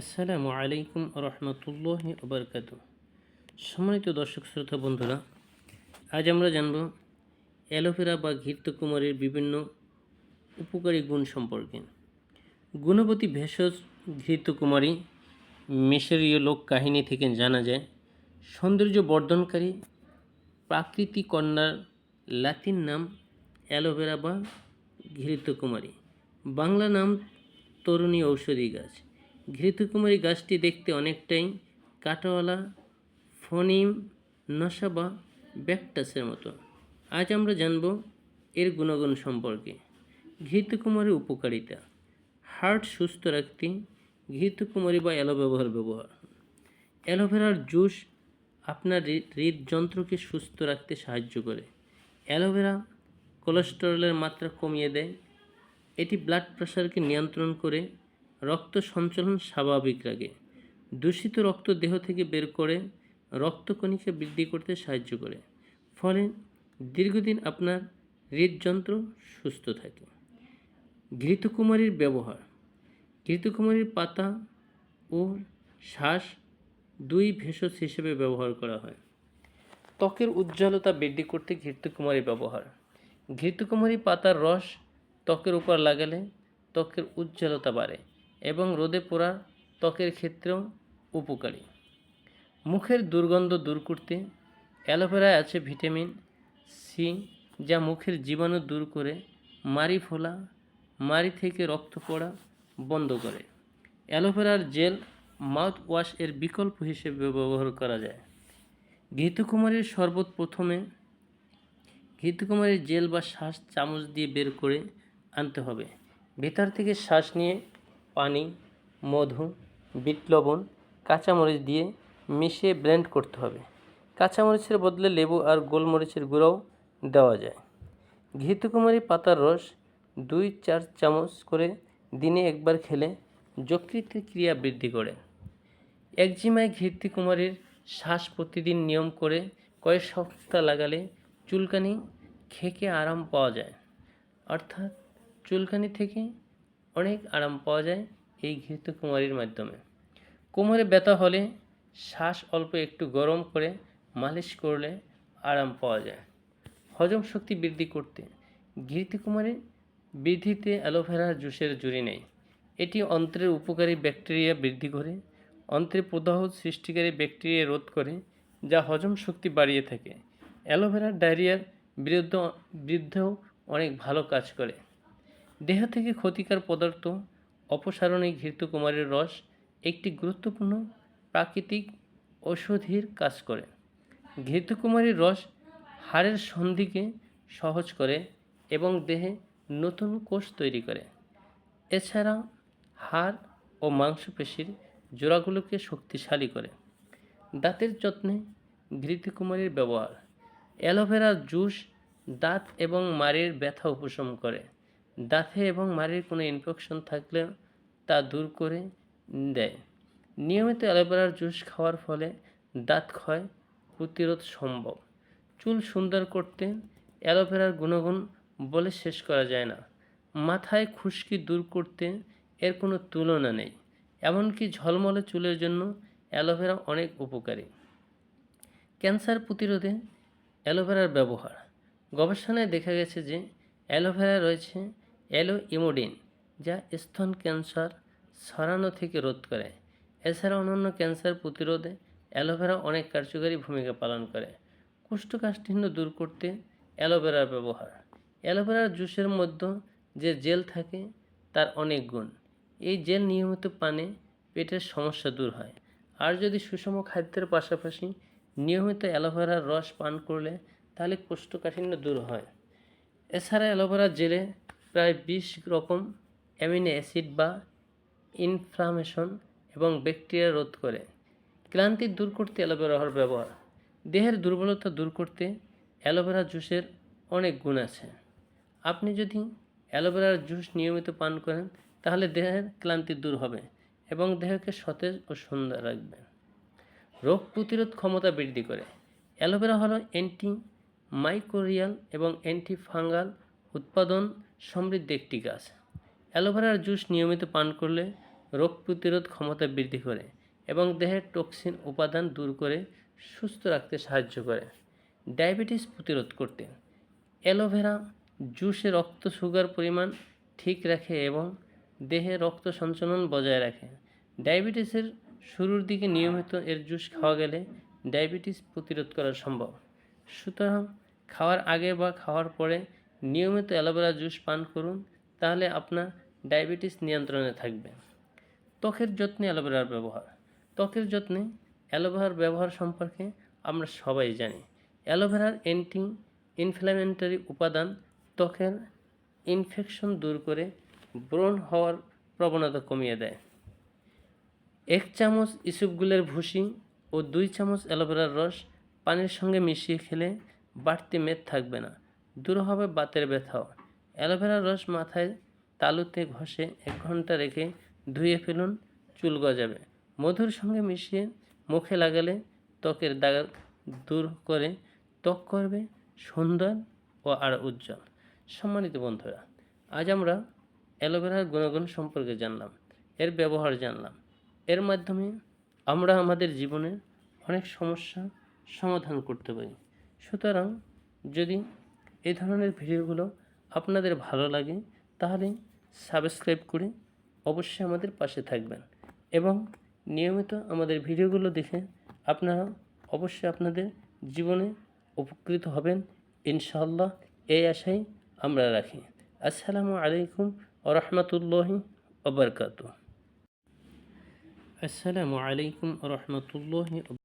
আসসালামু আলাইকুম রহমতুল্লাহ ওবরকাত। সম্মানিত দর্শক শ্রোতা বন্ধুরা, আজ আমরা জানব অ্যালোভেরা বা ঘৃতকুমারীর বিভিন্ন উপকারী গুণ সম্পর্কে। গুণবতী ভেষজ ঘৃতকুমারী মিশরীয় লোক কাহিনী থেকে জানা যায়, সৌন্দর্য বর্ধনকারী প্রাকৃতিক কন্যার লাতিন নাম অ্যালোভেরা বা ঘৃতকুমারী। বাংলা নাম তরুণী ঔষধি গাছ। ঘৃতকুমারী গাছটি দেখতে অনেকটাই কাঁটাওয়ালা ফনিম নশা বা ব্যাকটাসের মতো। আজ আমরা জানব এর গুণগুণ সম্পর্কে। ঘৃতকুমারীর উপকারিতা। হার্ট সুস্থ রাখতে ঘৃতকুমারী বা অ্যালো ব্যবহার। ব্যবহার অ্যালোভেরার জুস আপনার হৃদযন্ত্রকে সুস্থ রাখতে সাহায্য করে। অ্যালোভেরা কোলেস্টেরলের মাত্রা কমিয়ে দেয়। এটি ব্লাড প্রেশারকে নিয়ন্ত্রণ করে রক্ত সঞ্চালন স্বাভাবিক রাখে দূষিত রক্ত দেহ থেকে বের করে রক্তকণিকা বৃদ্ধি করতে সাহায্য করে। ফলে দীর্ঘদিন আপনার হৃদযন্ত্র সুস্থ থাকে। ঘৃতকুমারীর ব্যবহার। ঘৃতকুমারীর পাতা ও শ্বাস দুই ভেষজ হিসেবে ব্যবহার করা হয়। ত্বকের উজ্জ্বলতা বৃদ্ধি করতে ঘৃতকুমারী ব্যবহার। ঘৃতকুমারী পাতার রস ত্বকের উপর লাগালে ত্বকের উজ্জ্বলতা বাড়ে। এবং রোদে পোড়া ত্বকের ক্ষেত্রেও উপকারী। মুখের দুর্গন্ধ দূর করতে অ্যালোভেরায় আছে ভিটামিন সি, যা মুখের জীবাণু দূর করে মারি ফোলা মারি থেকে রক্ত পড়া বন্ধ করে। অ্যালোভেরার জেল মাউথ ওয়াশ এর বিকল্প হিসেবে ব্যবহার করা যায়। ঘৃতকুমারীর শরবত প্রথমে ঘৃতকুমারীর জেল বা শ্বাস চামচ দিয়ে বের করে আনতে হবে। ভেতর থেকে শ্বাস নিয়ে পানি, মধু, বিট লবণ, কাঁচামরিচ দিয়ে মিশিয়ে ব্লেন্ড করতে হবে। কাঁচামরিচের বদলে লেবু আর গোলমরিচের গুঁড়াও দেওয়া যায়। ঘৃতকুমারী পাতার রস দুই চার চামচ করে দিনে একবার খেলে যকৃতের ক্রিয়া বৃদ্ধি করে। একজিমায় ঘৃতিকুমারীর শ্বাস প্রতিদিন নিয়ম করে কয়েক সপ্তাহ লাগালে চুলকানি খেকে আরাম পাওয়া যায়। অর্থাৎ চুলকানি থেকে অনেক আরাম পাওয়া যায় এই ঘৃতকুমারীর মাধ্যমে। কোমরে ব্যথা হলে শ্বাস অল্প একটু গরম করে মালিশ করলে আরাম পাওয়া যায়। হজম শক্তি বৃদ্ধি করতে ঘৃতকুমারী বৃদ্ধিতে অ্যালোভেরার জুসের জুড়ি নেই। এটি অন্ত্রের উপকারী ব্যাকটেরিয়া বৃদ্ধি করে, অন্ত্রে প্রদাহ সৃষ্টিকারী ব্যাকটেরিয়া রোধ করে, যা হজম শক্তি বাড়িয়ে থাকে। অ্যালোভেরার ডায়রিয়ার বিরুদ্ধে বিরুদ্ধেও অনেক ভালো কাজ করে। দেহ থেকে ক্ষতিকর পদার্থ অপসারণে ঘৃতকুমারীর রস একটি গুরুত্বপূর্ণ প্রাকৃতিক ঔষধির কাজ করে। ঘৃতকুমারীর রস হাড়ের সন্ধিকে সহজ করে এবং দেহে নতুন কোষ তৈরি করে। এছাড়া হাড় ও মাংসপেশির জোড়াগুলোকে শক্তিশালী করে। দাঁতের যত্নে ঘৃতকুমারীর ব্যবহার। অ্যালোভেরার জুস, দাঁত এবং মাড়ির ব্যথা উপশম করে। দাঁতে এবং মাড়ির কোনো ইনফেকশন থাকলে তা দূর করে দেয়। নিয়মিত অ্যালোভেরার জুস খাওয়ার ফলে দাঁত ক্ষয় প্রতিরোধ সম্ভব। চুল সুন্দর করতে অ্যালোভেরার গুণগুণ বলে শেষ করা যায় না। মাথায় খুশকি দূর করতে এর কোনো তুলনা নেই। এমনকি ঝলমলে চুলের জন্য অ্যালোভেরা অনেক উপকারী। ক্যান্সার প্রতিরোধে অ্যালোভেরার ব্যবহার। গবেষণায় দেখা গেছে যে অ্যালোভেরা রয়েছে অ্যালো ইমোডিন যা স্তন ক্যান্সার ছড়ানো থেকে রোধ করে। এছাড়া অন্যান্য ক্যান্সার প্রতিরোধে অ্যালোভেরা অনেক কার্যকারী ভূমিকা পালন করে। কোষ্ঠকাঠিন্য দূর করতে অ্যালোভেরার ব্যবহার। অ্যালোভেরার জুসের মধ্যে যে জেল থাকে, তার অনেক গুণ। এই জেল নিয়মিত পানে পেটের সমস্যা দূর হয়। আর যদি সুষম খাদ্যের পাশাপাশি নিয়মিত অ্যালোভেরার রস পান করলে, তাহলে কোষ্ঠকাঠিন্য দূর হয়। এছাড়া অ্যালোভেরা জেলে প্রায় বিশ রকম অ্যামিনো অ্যাসিড বা ইনফ্লামেশন এবং ব্যাকটেরিয়া রোধ করে। ক্লান্তি দূর করতে অ্যালোভেরার ব্যবহার। দেহের দুর্বলতা দূর করতে অ্যালোভেরা জুসের অনেক গুণ আছে। আপনি যদি অ্যালোভেরার জুস নিয়মিত পান করেন, তাহলে দেহের ক্লান্তি দূর হবে এবং দেহকে সতেজ ও সুন্দর রাখবে। রোগ প্রতিরোধ ক্ষমতা বৃদ্ধি করে। অ্যালোভেরা হলো অ্যান্টি মাইক্রোরিয়াল এবং অ্যান্টি ফাঙ্গাল উৎপাদন সমৃদ্ধ একটি গাছ। অ্যালোভেরার জুস নিয়মিত পান করলে রোগ প্রতিরোধ ক্ষমতা বৃদ্ধি করে এবং দেহের টক্সিন উপাদান দূর করে সুস্থ রাখতে সাহায্য করে। ডায়াবেটিস প্রতিরোধ করতে। অ্যালোভেরা জুসে রক্ত সুগার পরিমাণ ঠিক রাখে এবং দেহে রক্ত সঞ্চালন বজায় রাখে। ডায়াবেটিসের শুরুর দিকে নিয়মিত এর জুস খাওয়া গেলে ডায়াবেটিস প্রতিরোধ করা সম্ভব। সুতরাং খাওয়ার আগে বা খাওয়ার পরে নিয়মিত অ্যালোভেরা জুস পান করুন, তাহলে আপনার ডায়াবেটিস নিয়ন্ত্রণে থাকবে। ত্বকের যত্নে অ্যালোভেরার ব্যবহার। ত্বকের যত্নে অ্যালোভেরার ব্যবহার সম্পর্কে আমরা সবাই জানি। অ্যালোভেরার অ্যান্টি ইনফ্ল্যামেন্টারি উপাদান ত্বকের ইনফেকশন দূর করে ব্রণ হওয়ার প্রবণতা কমিয়ে দেয়। এক চামচ ইসুপগুলের ভুসি ও দুই চামচ অ্যালোভেরার রস পানির সঙ্গে মিশিয়ে খেলে বাড়তি মেদ থাকবে না। দূর হবে বাতের ব্যথাও। অ্যালোভেরার রস মাথায় তালুতে ঘষে এক ঘণ্টা রেখে ধুয়ে ফেলুন, চুল গজাবে। মধুর সঙ্গে মিশিয়ে মুখে লাগালে ত্বকের দাগ দূর করে, ত্বক করবে সুন্দর ও আর উজ্জ্বল। সম্মানিত বন্ধুরা, আজ আমরা অ্যালোভেরার গুণগুণ সম্পর্কে জানলাম, এর ব্যবহার জানলাম। এর মাধ্যমে আমরা আমাদের জীবনের অনেক সমস্যা সমাধান করতে পারি। সুতরাং যদি এই ধরনের ভিডিওগুলো আপনাদের ভালো লাগে তাহলে সাবস্ক্রাইব করে অবশ্যই আমাদের পাশে থাকবেন এবং নিয়মিত আমাদের ভিডিওগুলো দেখে আপনারা অবশ্যই আপনাদের জীবনে উপকৃত হবেন। ইনশাআল্লাহ এই আশাই আমরা রাখি। আসসালামু আলাইকুম ওরহমতুল্লাহি ওবরকাত আসসালামু আলাইকুম রহমতুল্লাহি